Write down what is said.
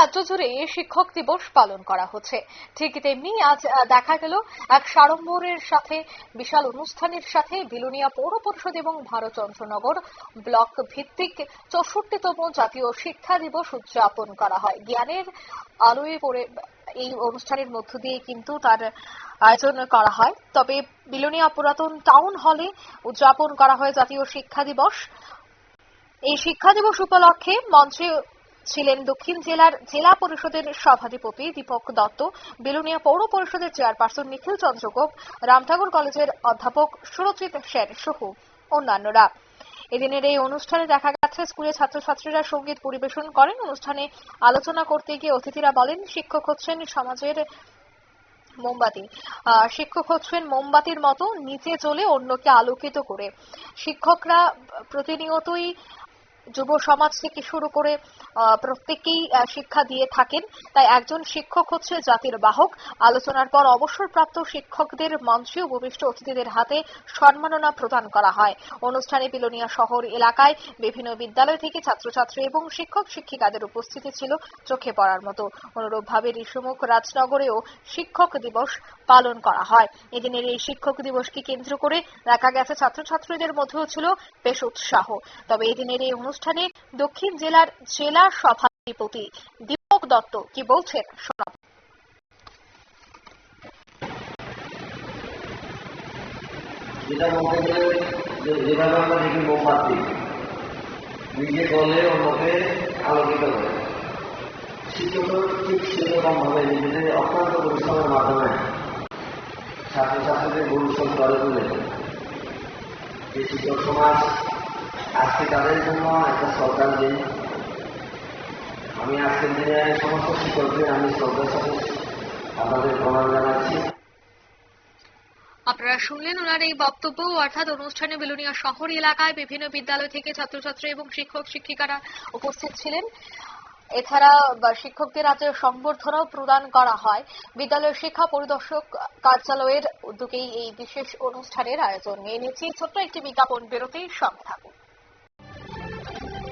রাজ্য জুড়ে শিক্ষক দিবস পালন করা হচ্ছে। ঠিক তেমনি আজ দেখা গেল এক সাড়ম্বরের সাথে, বিশাল অনুষ্ঠানের সাথে বিলুনিয়া পৌর পরিষদ এবং ভারতচন্দ্রনগর ব্লক ভিত্তিক চৌষট্টিতম জাতীয় শিক্ষা দিবস উদযাপন করা হয়। জ্ঞানের আলোয় পড়ে এই অনুষ্ঠানের মধ্য দিয়ে কিন্তু তার আয়োজন করা হয়। তবে বিলোনিয়া পুরাতন টাউন হলে উদযাপন করা হয় জাতীয় শিক্ষা দিবস। এই শিক্ষা দিবস উপলক্ষে মঞ্চে ছিলেন দক্ষিণ জেলার জেলা পরিষদের সভাধিপতি দীপক দত্ত, বেলুনিয়া পৌর পরিষদের চেয়ারপারসন নিখিল চন্দ্র গোপ, রামঠাকুর কলেজের অধ্যাপক সুরজিৎ সেন সহ অন্যান্যরা। এদিনের এই অনুষ্ঠানে দেখা গেছে স্কুলের ছাত্রছাত্রীরা সংগীত পরিবেশন করেন। অনুষ্ঠানে আলোচনা করতে গিয়ে অতিথিরা বলেন, শিক্ষক হচ্ছেন সমাজের মোমবাতি। শিক্ষক হচ্ছেন মোমবাতির মতো, নিচে চলে অন্যকে আলোকিত করে। শিক্ষকরা প্রতিনিয়তই যুব সমাজ থেকে শুরু করে আহ, প্রত্যেককেই শিক্ষা দিয়ে থাকেন। তাই একজন শিক্ষক হচ্ছে জাতির বাহক। আলোচনার পর অবসরপ্রাপ্ত শিক্ষকদের মঞ্চে উপবিষ্ট অতিথিদের হাতে সম্মাননা প্রদান করা হয়। অনুষ্ঠানে পিলোনিয়া শহর এলাকায় বিভিন্ন বিদ্যালয় থেকে ছাত্রছাত্রী এবং শিক্ষক শিক্ষিকাদের উপস্থিতি ছিল চোখে পড়ার মতো। অনুরূপভাবে ঋষিমুখ রাজনগরেও শিক্ষক দিবস পালন করা হয়। এদিনের এই শিক্ষক দিবসকে কেন্দ্র করে দেখা গেছে ছাত্রছাত্রীদের মধ্যেও ছিল বেশ উৎসাহ। তবে এদিনের এই অনুষ্ঠানে দক্ষিণ জেলার জেলা সভাধিপতি দীপক দত্ত কি বলছেন শোনাব। যেভাবে আমরা দেখি নিজে করলে অন্যকে আলোকিত করে। শিক্ষকের ঠিক সেরকম ভাবে নিজেদের অত্যন্ত পরিশ্রমের মাধ্যমে ছাত্রছাত্রীদের ভবিষ্যৎ গড়ে তুলে যে শিক্ষক সমাজ তাদের জন্য একটা সরকার দিন। আমি আজকের দিনে সমস্ত শিক্ষকদের, আমি শ্রদ্ধার সাথে আপনাদের প্রণাম জানাচ্ছি। আপনারা শুনলেন ওনার এই বক্তব্য, অর্থাৎ অনুষ্ঠানে বেলুনিয়া শহর এলাকায় বিভিন্ন বিদ্যালয় থেকে ছাত্রছাত্রী এবং শিক্ষক, শিক্ষিকারা উপস্থিত ছিলেন। এছাড়া শিক্ষকদের আজ সংবর্ধনাও প্রদান করা হয়। বিদ্যালয়ের শিক্ষা পরিদর্শক কার্যালয়ের উদ্যোগেই এই বিশেষ অনুষ্ঠানের আয়োজন। নিয়ে নিচ্ছি ছোট্ট একটি বিজ্ঞাপন বেরোতেই সঙ্গে থাকুন।